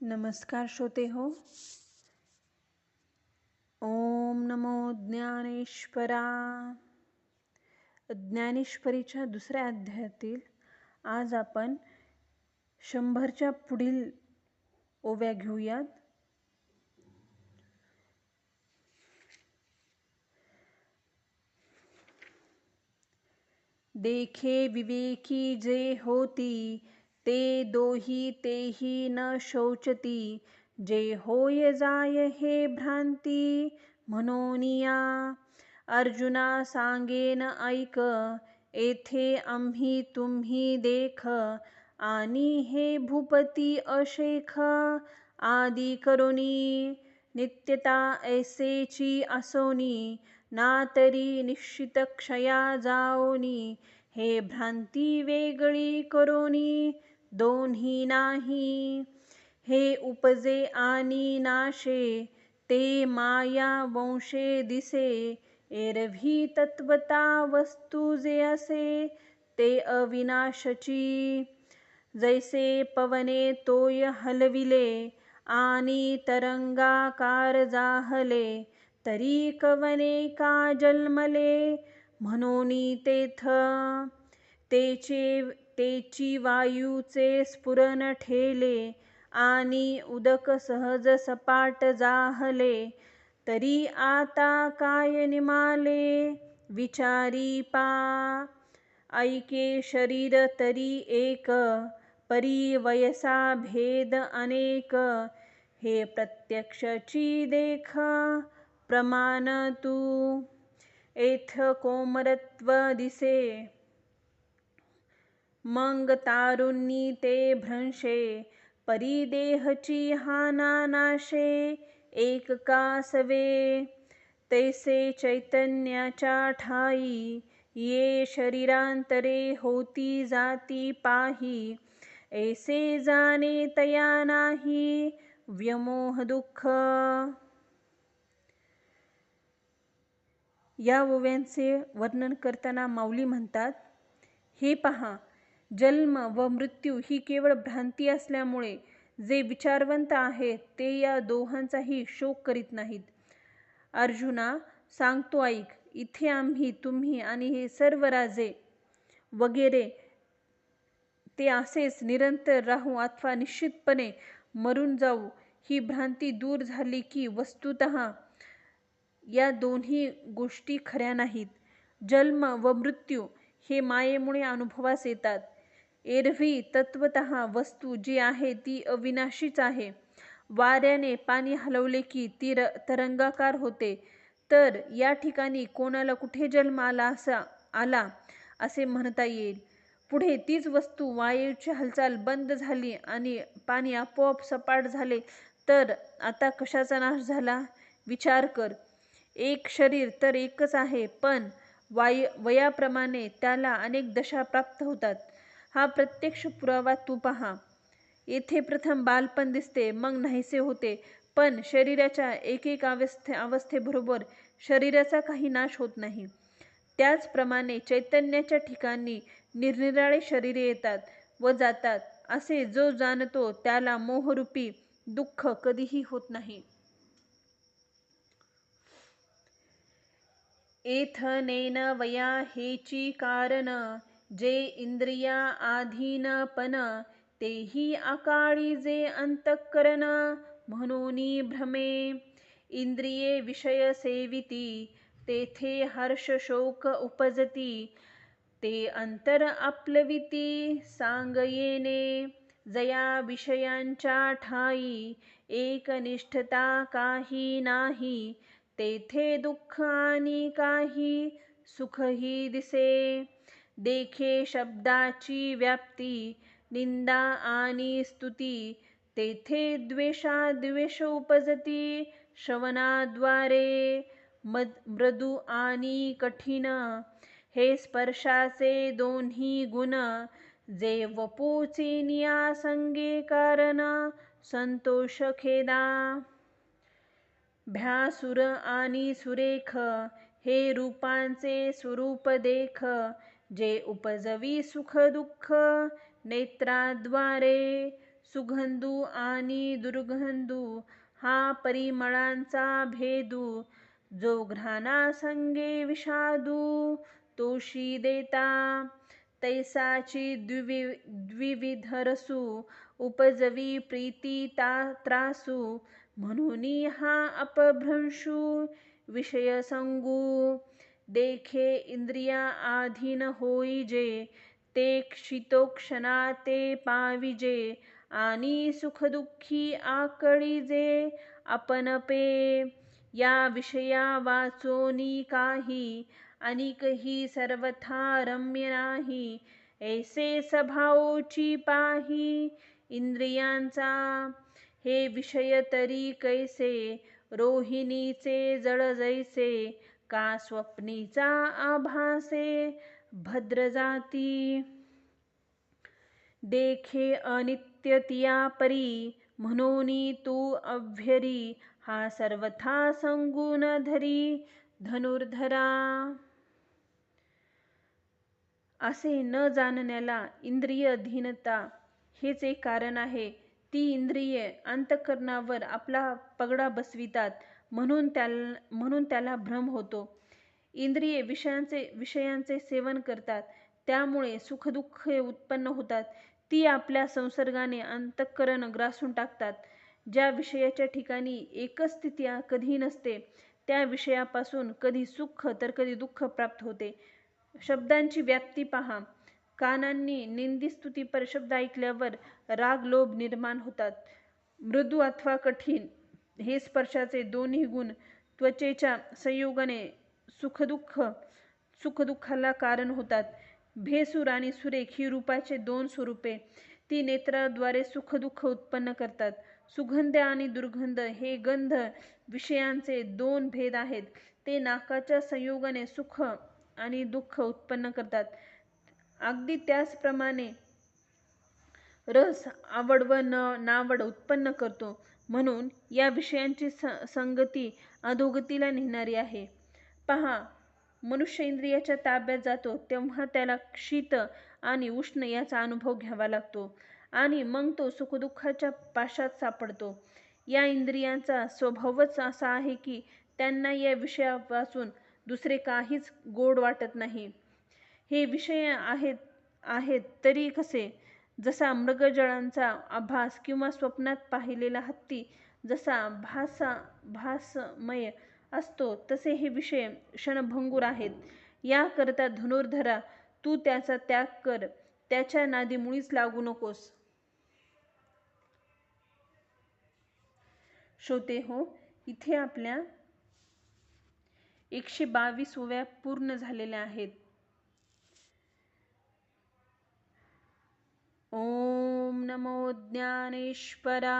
नमस्कार श्रोते हो. ओम नमो ज्ञानेश्वरा. ज्ञानेश्वरीच्या दुसऱ्या अध्यायातील आज आपण शंभरच्या पुढील ओव्या घेऊयात. देखे विवेकी जे होती ते दोही तेही न शोचती. जे होय जाय हे भ्रांती म्हणोनिया. अर्जुना सांगेन ऐक येथे आम्ही तुम्ही देख. आणि हे भूपती अशेख आदी करुणी नित्यता ऐसेची असोनी ना तरी निश्चित क्षया जाओनी. हे भ्रांती वेगळी करोनी. दोन्ही नाही. हे उपजे आणि नाशे ते माया वंशे दिसे. एरवी तत्वता वस्तू जे असे ते अविनाशची. जैसे पवने तोय हलविले आणि तरंगाकार जाहले तरी कवने का जन्मले? म्हणून तेथ तेचे तेची वायूचे स्फुरण ठेले आणि उदक सहज सपाट जाहले. तरी आता काय निमाले? विचारी पा. ऐके शरीर तरी एक परी वयसा भेद अनेक. हे प्रत्यक्षची देख प्रमाण तू. एथ कोमरत्व दिसे. मग तारुणी ते भ्रंशे परिदेहची हाना नाशे एक कासवे तैसे चैतन्याच्या ठाई ये शरीरांतरे होती जाती पाही। ऐसे जाणे तया नाही व्यमोह दुःख। या ओव्यांचे वर्णन करताना माऊली म्हणतात हे पहा जन्म व मृत्यू ही केवळ भ्रांती असल्यामुळे जे विचारवंत आहेत ते या दोहांचाही शोक करीत नाहीत. अर्जुना सांगतो ऐक इथे आम्ही तुम्ही आणि हे सर्व राजे वगैरे ते असेच निरंतर राहू अथवा निश्चितपणे मरून जाऊ ही भ्रांती दूर झाली की वस्तुत या दोन्ही गोष्टी खऱ्या नाहीत. जन्म व मृत्यू हे मायेमुळे अनुभवास येतात. एरवी तत्वत वस्तू जी आहे ती अविनाशीच आहे. वाऱ्याने पाणी हलवले की ती तरंगाकार होते. तर या ठिकाणी कोणाला कुठे जन्म आला असा आला असे म्हणता येईल. पुढे तीच वस्तू वायूची हालचाल बंद झाली आणि पाणी आपोआप सपाट झाले. तर आता कशाचा नाश झाला? विचार कर. एक शरीर तर एकच आहे पण वाय वयाप्रमाणे त्याला अनेक दशा प्राप्त होतात. हा प्रत्यक्ष पुरावा तू पहा. येथे प्रथम बालपण दिसते मग नाहीसे होते. पण शरीराच्या एक एक अवस्थे अवस्थेबरोबर शरीराचा काही नाश होत नाही. त्याचप्रमाणे चैतन्याच्या ठिकाणी निरनिराळे शरीरे येतात व जातात. असे जो जाणतो त्याला मोहरूपी दुःख कधीही होत नाही. एथनेन वया हेची कारण जे इंद्रिया आधीनपण तेही अकाळी जे अंतःकरण म्हणून भ्रमे. इंद्रिये विषय सेविती तेथे हर्ष शोक उपजती ते अंतर आपलविती सांगयेने. जया विषयांच्या ठाई एकनिष्ठता काही नाही तेथे दुःख आणि काही सुखही दिसे. देखे शब्दाची व्याप्ती निंदा आणि स्तुती तेथे द्वेषा द्वेष उपजती श्रवणाद्वारे मद मृदू आणि कठीण. हे स्पर्शाचे दोन्ही गुण जे वपोचे नियासंगे कारण संतोष खेदा. भ्यासुर आणि सुरेख हे रूपांचे स्वरूप देख जे उपजवी सुख दुःख नेत्राद्वारे सुगंधू आणि दुर्गंधू हा परिमळांचा भेदू जो घ्राणा संगे विषादू तोशी देता. तैसाची द्विवि द्विविधरसू उपजवी प्रीती ता त्रासू म्हणून हा अपभ्रंशू विषय संगू देखे इंद्रिया आधीन होई जे ते क्षितोक्षणा ते पाविजे आणि सुखदुःखी आकळीजे आपण पे. या विषया वाचोनी काही अनिकही सर्वथा रम्य नाही. ऐसे स्वभावची पाही इंद्रियांचा हे विषय तरी कैसे? रोहिणीचे जळ जैसे का स्वप्नीचा आभासे भद्र जाती? देखे अनित्य तिया परी म्हणून तू अभ्यरी हा सर्वथा संगून धरी धनुर्धरा. असे न जाणण्याला इंद्रिय अधीनता हेच एक कारण आहे. ती इंद्रिये अंतकरणावर आपला पगडा बसवितात. म्हणून त्याल म्हणून त्याला भ्रम होतो. इंद्रिये विषयांचे विषयांचे सेवन करतात. त्यामुळे सुखदुःखे उत्पन्न होतात. ती आपल्या संसर्गाने अंतःकरण ग्रासून टाकतात. ज्या विषयाच्या ठिकाणी एकच स्थिती कधी नसते त्या विषयापासून कधी सुख तर कधी दुःख प्राप्त होते. शब्दांची व्याप्ती पहा. कानांनी निंदिस्तुतीपर शब्द ऐकल्यावर राग लोभ निर्माण होतात. मृदू अथवा कठीण हे स्पर्शाचे दोन्ही गुण त्वचेच्या संयोगाने सुखदुःख सुखदुःखाला कारण होतात. भेसूर आणि सुरेख ही रूपाचे दोन स्वरूपे ती नेत्राद्वारे सुखदुःख उत्पन्न करतात. सुगंध आणि दुर्गंध हे गंध विषयांचे दोन भेद आहेत. ते नाकाच्या संयोगाने सुख आणि दुःख उत्पन्न करतात. अगदी त्याचप्रमाणे रस आवड व न नावड उत्पन्न करतो. म्हणून या विषयांची स संगती अधोगतीला नेणारी आहे. पहा मनुष्य इंद्रियाच्या ताब्यात जातो तेव्हा त्याला शीत आणि उष्ण याचा अनुभव घ्यावा लागतो आणि मग तो सुखदुःखाच्या पाशात सापडतो. या इंद्रियांचा स्वभावच असा आहे की त्यांना या विषयापासून दुसरे काहीच गोड वाटत नाही. हे विषय आहेत आहेत तरी कसे? जसा मृगजळांचा आभास किंवा स्वप्नात पाहिलेला हत्ती जसा भासा भासमय असतो तसे हे विषय क्षणभंगूर आहेत. याकरता धनुर्धरा तू त्याचा त्याग कर. त्याच्या नादी मुळीच लागू नकोस. श्रोते हो इथे आपल्या एकशे बावीस ओव्या पूर्ण झालेल्या आहेत. ॐ नमो ज्ञानेश्वरा।